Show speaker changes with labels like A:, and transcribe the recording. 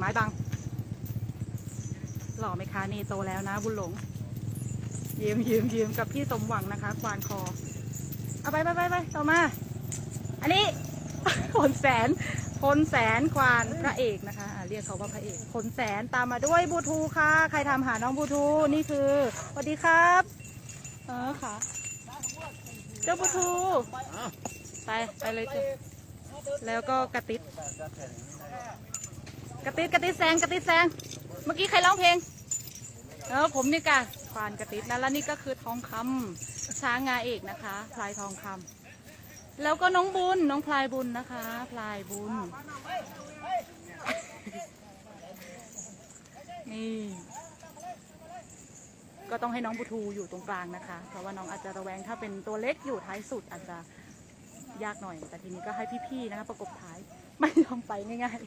A: ไม้บัง หล่อไหมคะนี่โตแล้วนะ บุญหลง ยืมยืมยืมกับพี่สมหวังนะคะควานคอ เอาไปไปไปไปต่อมา อันนี้พลแสนพลแสนควานพระเอกนะคะอ่าเรียกเขาว่าพระเอกพลแสนตามมาด้วยบูทูค่ะ ใครทำหาน้องบูทูนี่คือสวัสดีครับ เออค่ะ เจ้าบูทู ไป ไปเลยจ้ะแล้วก็กระติด กระติดกระติดแซงกระติดแซงเมื่อกี้ใครร้องเพลงเออผมนี่กะควานกระติดนะแล้วนี่ก็คือทองคำช้างงาเอกนะคะ พลายทองคำแล้วก็น้องบุญน้องพลายบุญนะคะ พลายบุญ นี่ ก็ต้องให้น้องบูทูอยู่ตรงกลางนะคะ เพราะว่าน้องอาจจะระแวงถ้าเป็นตัวเล็กอยู่ท้ายสุดอาจจะยากหน่อย แต่ทีนี้ก็ให้พี่ๆนะคะประกบท้ายไม่ยอมไปง่าย